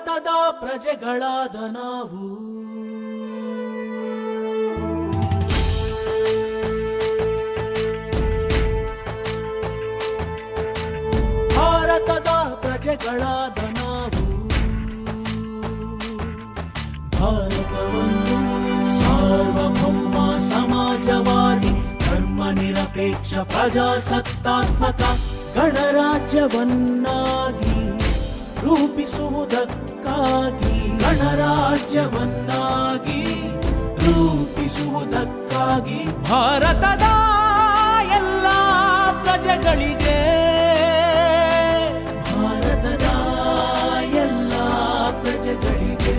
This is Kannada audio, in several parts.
ಭಾರತದ ಪ್ರಜೆಗಳಾದ ನಾವು. ಭಾರತದ ಪ್ರಜೆಗಳಾದ ನಾವು. ಭಾರತವನ್ನು ಸಾರ್ವಭೌಮ ಸಮಾಜವಾದಿ ಧರ್ಮ ನಿರಪೇಕ್ಷ ಪ್ರಜಾಸತ್ತಾತ್ಮಕ ಗಣರಾಜ್ಯವನ್ನಾಗಿ ರೂಪಿಸುವುದಕ್ಕಾಗಿ ಗಣರಾಜ್ಯವನ್ನಾಗಿ ರೂಪಿಸುವುದಕ್ಕಾಗಿ ಭಾರತದ ಎಲ್ಲ ಪ್ರಜೆಗಳಿಗೆ ಭಾರತದ ಎಲ್ಲ ಪ್ರಜೆಗಳಿಗೆ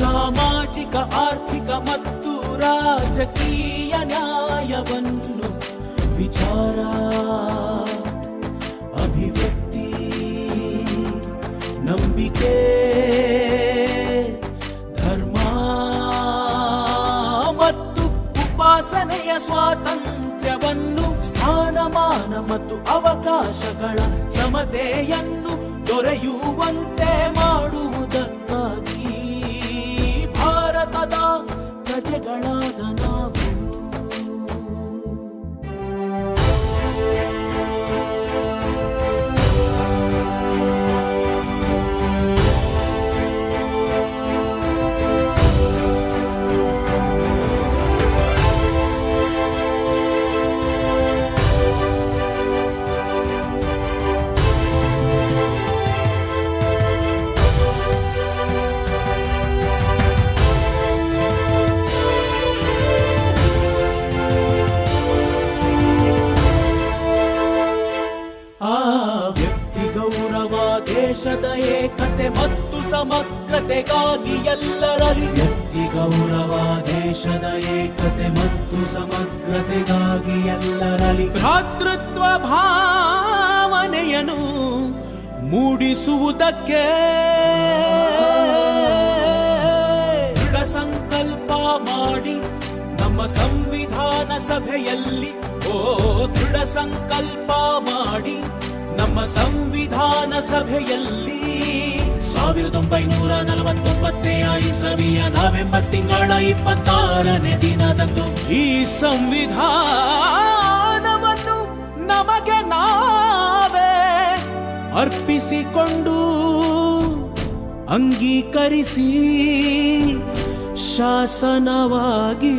ಸಾಮಾಜಿಕ ಆರ್ಥಿಕ ಮತ್ತು ರಾಜಕೀಯ ನ್ಯಾಯವನ್ನು ವಿಚಾರ ನಂಬಿಕೆ ಧರ್ಮ ಮತ್ತು ಉಪಾಸನೆಯ ಸ್ವಾತಂತ್ರ್ಯವನ್ನು ಸ್ಥಾನಮಾನ ಮತ್ತು ಅವಕಾಶಗಳ ಸಮತೆಯನ್ನು ದೊರೆಯುವಂತೆ ಮಾಡುವುದಕ್ಕಾಗಿ ಭಾರತದ ಪ್ರಜೆಗಳಾದ ನಾವು ದೇಶದ ಏಕತೆ ಮತ್ತು ಸಮಗ್ರತೆಗಾಗಿ ಎಲ್ಲರಲ್ಲಿ ವ್ಯಕ್ತಿ ಗೌರವ, ದೇಶದ ಏಕತೆ ಮತ್ತು ಸಮಗ್ರತೆಗಾಗಿ ಎಲ್ಲರಲ್ಲಿ ಭ್ರಾತೃತ್ವ ಭಾವನೆಯನ್ನು ಮೂಡಿಸುವುದಕ್ಕೆ ದೃಢ ಸಂಕಲ್ಪ ಮಾಡಿ ನಮ್ಮ ಸಂವಿಧಾನ ಸಭೆಯಲ್ಲಿ, ಓ ದೃಢ ಸಂಕಲ್ಪ ಮಾಡಿ ನಮ್ಮ ಸಂವಿಧಾನ ಸಭೆಯಲ್ಲಿ ಸಾವಿರದ ಒಂಬೈನೂರ ನಲವತ್ತೊಂಬತ್ತೇ ಇಸವಿಯ ನವೆಂಬರ್ ತಿಂಗಳ ಇಪ್ಪತ್ತಾರನೇ ದಿನದಂದು ಈ ಸಂವಿಧಾನವನ್ನು ನಮಗೆ ನಾವೇ ಅರ್ಪಿಸಿಕೊಂಡು ಅಂಗೀಕರಿಸಿ ಶಾಸನವಾಗಿ